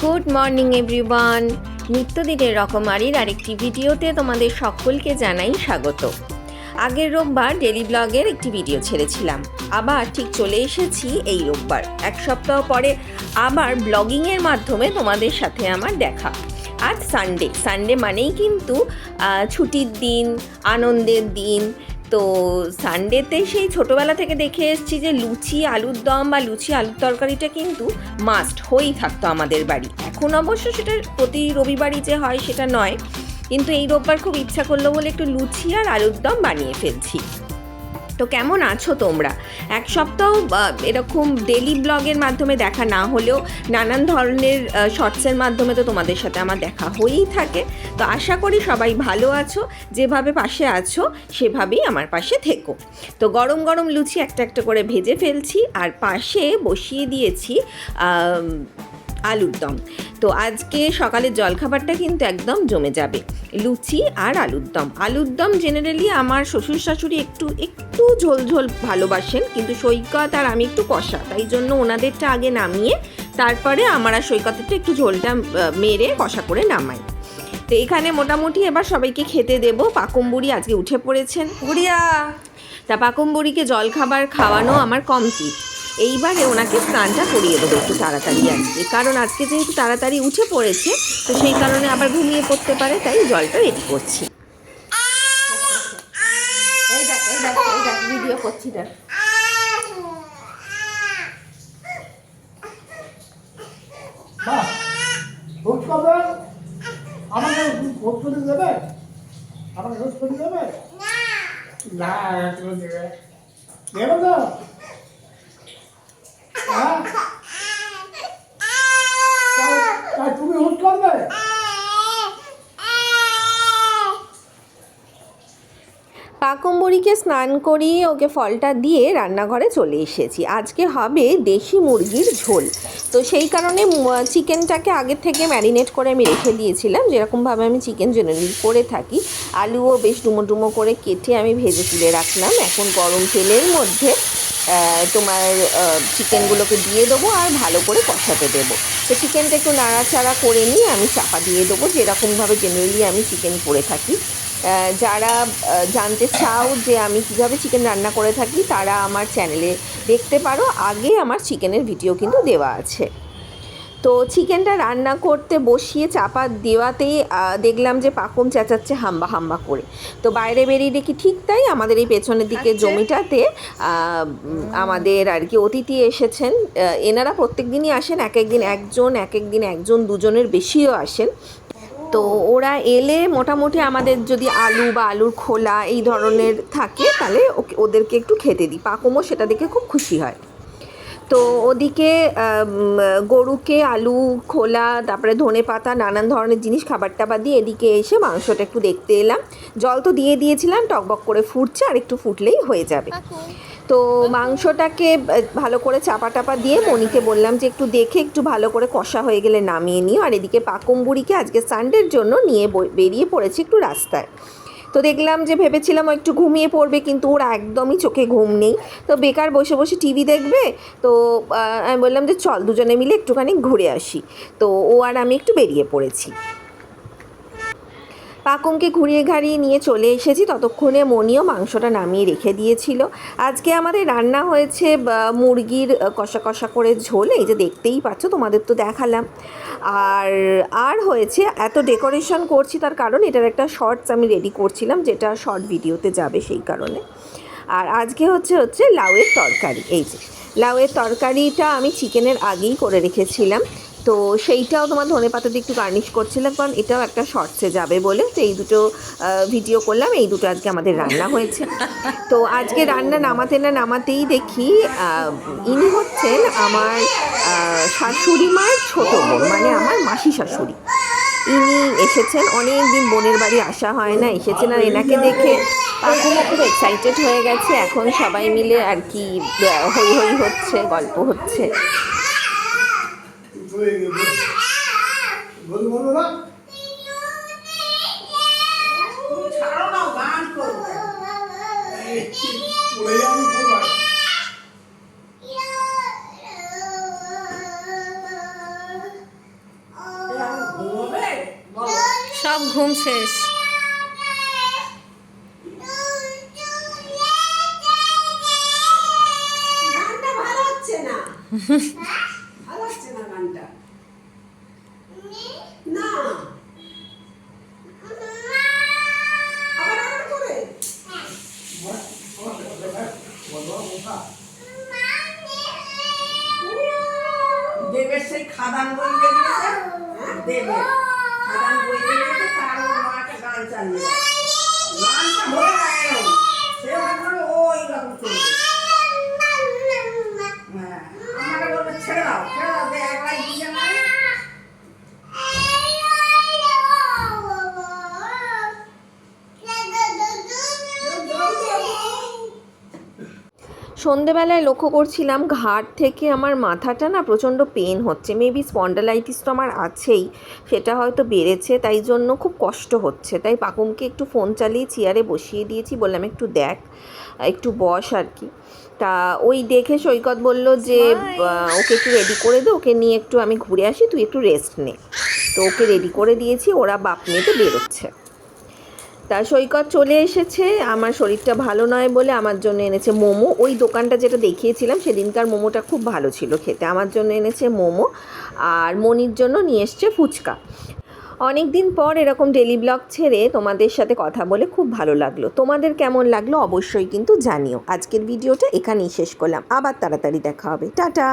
Good morning everyone নিত্যদিনের রকমারির আরেকটি ভিডিওতে তোমাদের সকলকে জানাই স্বাগত। আগের রোববার ডেলি ব্লগের একটি ভিডিও ছেড়েছিলাম। আবার ঠিক চলে এসেছি এই রোববার। এক সপ্তাহ পরে আবার ব্লগিংয়ের মাধ্যমে তোমাদের সাথে আমার দেখা। আজ সানডে সানডে মানেই কিন্তু ছুটির দিন, আনন্দের দিন। তো সানডেতে সেই ছোটোবেলা থেকে দেখে এসেছি যে লুচি, আলুর দম বা লুচি, আলুর তরকারিটা কিন্তু মাস্ট হয়েই থাকতো আমাদের বাড়ি। এখন অবশ্য সেটা প্রতি রবিবারই যে হয় সেটা নয়। কিন্তু এই রোববার খুব ইচ্ছা করল বলে একটু লুচি আর আলুর দম বানিয়ে ফেলছি। তো কেমন আছো তোমরা? এক সপ্তাহ এরকম ডেলি ব্লগের মাধ্যমে দেখা না হলেও নানান ধরনের শর্টসের মাধ্যমে তো তোমাদের সাথে আমার দেখা হয়েই থাকে। তো আশা করি সবাই ভালো আছো, যেভাবে পাশে আছো, সেভাবেই আমার পাশে থেকো। তো গরম গরম লুচি একটা একটা করে ভেজে ফেলছি, আর পাশে বসিয়ে দিয়েছি আলুর দম। তো আজকে সকালের জলখাবারটা কিন্তু একদম জমে যাবে। লুচি আর আলুর দম। আলুর দম জেনারেলি আমার শ্বশুর শাশুড়ি একটু একটু ঝোল ঝোল ভালোবাসেন কিন্তু সৈকত আর আমি একটু কষা। তাই জন্য ওনাদেরটা আগে নামিয়ে তারপরে আমার আর সৈকতেরটা একটু ঝোলটা মেরে কষা করে নামাই। তো এখানে মোটামুটি এবার সবাইকে খেতে দেবো। পাকুম্বুড়ি আজকে উঠে পড়েছেন। গুড়িয়া! তা পাকুম্বুড়িকে জলখাবার খাওয়ানো আমার কমপ্লিট। এইবারে ওনাকে স্নানটা করিয়ে দেবো একটু তাড়াতাড়ি আজকে কারণ আজকে যেহেতু তাড়াতাড়ি উঠে পড়েছে, তো সেই কারণে আবার ঘুমিয়ে পড়তে পারে, তাই জলটা রেডি করছি। করছি কবে? আমাকে দেবে? না? কাকম্বরিকে স্নান করিয়ে ওকে ফলটা দিয়ে রান্নাঘরে চলে এসেছি। আজকে হবে দেশি মুরগির ঝোল। তো সেই কারণে চিকেনটাকে আগে থেকে ম্যারিনেট করে আমি রেখে দিয়েছিলাম। যেরকমভাবে আমি চিকেন জেনারেলি করে থাকি। আলুও বেশ ডুমো ডুমো করে কেটে আমি ভেজে তুলে রাখলাম। এখন গরম তেলের মধ্যে তোমার চিকেনগুলোকে দিয়ে দেবো আর ভালো করে কষাতে দেবো। তো চিকেনটা একটু নাড়াচাড়া করে নিয়ে আমি চাপা দিয়ে দেবো। যেরকমভাবে জেনারেলি আমি চিকেন করে থাকি। যারা জানতে চাও যে আমি কীভাবে চিকেন রান্না করে থাকি, তারা আমার চ্যানেলে দেখতে পারো। আগে আমার চিকেনের ভিডিও কিন্তু দেওয়া আছে। তো চিকেনটা রান্না করতে বসিয়ে চাপা দেওয়াতেই দেখলাম যে পাকম চেঁচাচ্ছে হাম্বা হাম্বা করে। তো বাইরে বেরিয়ে দেখি ঠিক তাই আমাদের এই পেছনের দিকে জমিটাতে আমাদের আর কি অতিথি এসেছেন। এনারা প্রত্যেক দিনই আসেন এক একদিন একজন এক একদিন একজন দুজনের বেশিও আসেন। তো ওরা এলে মোটামুটি আমাদের যদি আলু বা আলুর খোলা এই ধরনের থাকে তাহলে ওদেরকে একটু খেতে দিই। পাকমও সেটা দেখে খুব খুশি হয়। তো ওদিকে গরুকে আলু খোলা তারপরে ধনে পাতা নানান ধরনের জিনিস খাবার টাবার দিয়ে এদিকে এসে মাংসটা একটু দেখতে এলাম। জল তো দিয়ে দিয়েছিলাম টকবক করে ফুটছে আর একটু ফুটলেই হয়ে যাবে। তো মাংসটাকে ভালো করে চাপা টাপা দিয়ে মনিকে বললাম যে একটু দেখে একটু ভালো করে কষা হয়ে গেলে নামিয়ে নিও। আর এদিকে পাকম্বুড়িকে আজকে সানডের জন্য নিয়ে বেরিয়ে পড়েছি একটু রাস্তায়। তো দেখলাম যে ভেবেছিলাম ও একটু ঘুমিয়ে পড়বে, কিন্তু ওর একদমই চোখে ঘুম নেই। তো বেকার বসে বসে টিভি দেখবে, তো আমি বললাম যে চল দুজনে মিলে একটুখানি ঘুরে আসি। তো ও আর আমি একটু বেরিয়ে পড়েছি। পাকমকে ঘুরিয়ে ঘাড়িয়ে নিয়ে চলে এসেছি। ততক্ষণে মনিও মাংসটা নামিয়ে রেখে দিয়েছিল। আজকে আমাদের রান্না হয়েছে মুরগির কষা কষা করে ঝোল। এই যে দেখতেই পাচ্ছ, তোমাদের তো দেখালাম। আর আর হয়েছে, এত ডেকোরেশন করছি তার কারণ এটার একটা শর্টস আমি রেডি করছিলাম, যেটা শর্ট ভিডিওতে যাবে সেই কারণে। আর আজকে হচ্ছে হচ্ছে লাউয়ের তরকারি। এই যে, লাউয়ের তরকারিটা আমি চিকেনের আগেই করে রেখেছিলাম। তো সেইটাও তোমার ধনে পাতা দিয়ে একটু গার্নিশ করছিলাম, কারণ এটাও একটা শর্টসে যাবে বলে, তো এই দুটো ভিডিও করলাম, এই দুটো আজকে আমাদের রান্না হয়েছে। তো আজকে রান্না নামাতে না নামাতেই দেখি ইনি হচ্ছেন আমার শাশুড়ি মায়ের ছোটো বোন মানে আমার মাসি শাশুড়ি। ইনি এসেছেন অনেক দিন বোনের বাড়ি আসা হয় না, এসেছেন আর এনাকে দেখে এখনও খুব এক্সাইটেড হয়ে গেছে। এখন সবাই মিলে আর কি হই হই হচ্ছে, গল্প হচ্ছে। বলি বলব না তুমি ছাড়ো না বলো। সব ঘুম শেষ। ভালো হচ্ছে না ভালো হচ্ছে না গানটা না আবার আবার করে দেবের সেই খাদান বই বেরিয়েছে হ্যাঁ দেবের খাদান বই বেরিয়েছে তার মাকে গান চালিয়ে গানটা হয়ে গেল সে ভাবলো ওই রকম চলবে হ্যাঁ আমাকে বলবে ছেড়ে দাও ছেড়ে দাও দে একলাই দিয়ে নাই সন্ধেবেলায় লক্ষ্য করছিলাম ঘাট থেকে আমার মাথাটা না প্রচণ্ড পেন হচ্ছে। মেবি স্পন্ডালাইটিস তো আমার আছেই সেটা হয়তো বেড়েছে তাই জন্য খুব কষ্ট হচ্ছে। তাই পাকুমকে একটু ফোন চালিয়ে চেয়ারে বসিয়ে দিয়েছি বললাম একটু দেখ একটু বস আর কি। তা ওই দেখে সৈকত বলল যে ওকে একটু রেডি করে দে ওকে নিয়ে একটু আমি ঘুরে আসি তুই একটু রেস্ট নে। তো ওকে রেডি করে দিয়েছি ওরা বাপ মেয়েতে বেরোচ্ছে। তা সৈকত চলে এসেছে। আমার শরীরটা ভালো নয় বলে আমার জন্য এনেছে মোমো। ওই দোকানটা যেটা দেখিয়েছিলাম, সেদিনকার মোমোটা খুব ভালো ছিল খেতে। আমার জন্য এনেছে মোমো আর মনির জন্য নিয়ে এসছে ফুচকা। অনেক দিন পর এরকম ডেলি ব্লগ ছেড়ে তোমাদের সাথে কথা বলে খুব ভালো লাগল। তোমাদের কেমন লাগল অবশ্যই কিন্তু জানিও। আজকের ভিডিওটা এখানেই শেষ করলাম। আবার তাড়াতাড়ি দেখা হবে। টাটা!